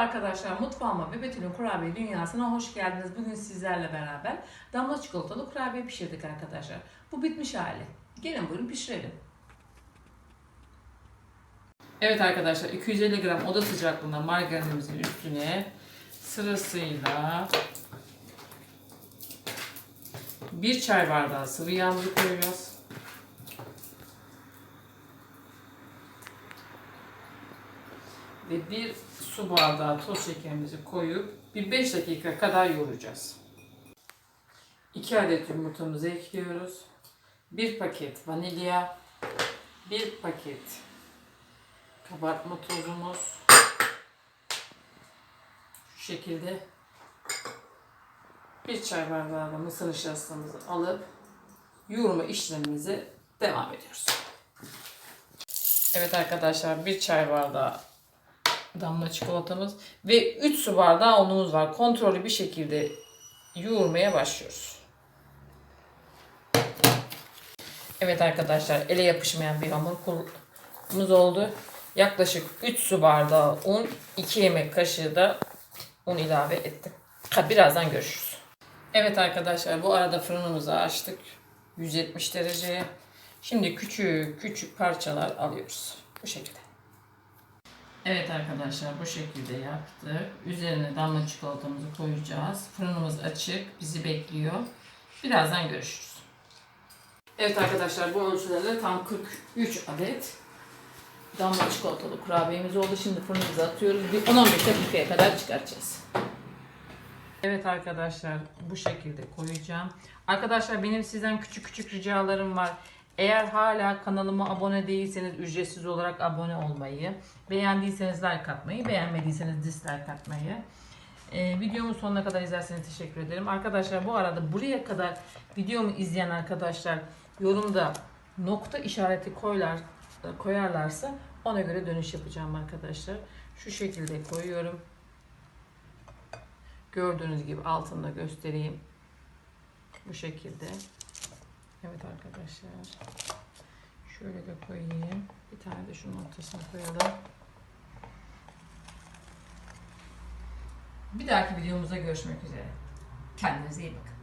arkadaşlar mutfağıma ve Betül'ün kurabiye dünyasına hoş geldiniz. Bugün sizlerle beraber damla çikolatalı kurabiye pişirdik arkadaşlar. Bu bitmiş hali. Gelin buyurun pişirelim. Evet arkadaşlar 250 gram oda sıcaklığında margarinimizin üstüne sırasıyla bir çay bardağı sıvı yağımızı koyacağız. Ve bir su bardağı toz şekerimizi koyup bir 5 dakika kadar yoğuracağız. 2 adet yumurtamızı ekliyoruz. 1 paket vanilya, 1 paket kabartma tozumuz. Şu şekilde bir çay bardağı da mısır nişastamızı alıp yoğurma işlemimize devam ediyoruz. Evet arkadaşlar bir çay bardağı damla çikolatamız ve 3 su bardağı unumuz var. Kontrollü bir şekilde yoğurmaya başlıyoruz. Evet arkadaşlar ele yapışmayan bir hamurumuz oldu. Yaklaşık 3 su bardağı un, 2 yemek kaşığı da un ilave ettim. Ha, birazdan görüşürüz. Evet arkadaşlar bu arada fırınımızı açtık. 170 dereceye. Şimdi küçük küçük parçalar alıyoruz. Bu şekilde. Evet arkadaşlar bu şekilde yaptık. Üzerine damla çikolatamızı koyacağız. Fırınımız açık. Bizi bekliyor. Birazdan görüşürüz. Evet arkadaşlar bu ölçülerle tam 43 adet damla çikolatalı kurabiyemiz oldu. Şimdi fırınımıza atıyoruz. Bir 10-15 dakikaya kadar çıkartacağız. Evet arkadaşlar bu şekilde koyacağım. Arkadaşlar benim sizden küçük küçük ricalarım var. Eğer hala kanalıma abone değilseniz ücretsiz olarak abone olmayı, beğendiyseniz like atmayı, beğenmediyseniz dislike atmayı. Ee, videomu sonuna kadar izlerseniz teşekkür ederim. Arkadaşlar bu arada buraya kadar videomu izleyen arkadaşlar yorumda nokta işareti koylar, koyarlarsa ona göre dönüş yapacağım arkadaşlar. Şu şekilde koyuyorum. Gördüğünüz gibi altında göstereyim. Bu şekilde. Evet arkadaşlar. Şöyle de koyayım. Bir tane de şunun ortasına koyalım. Bir dahaki videomuzda görüşmek üzere. Kendinize iyi bakın.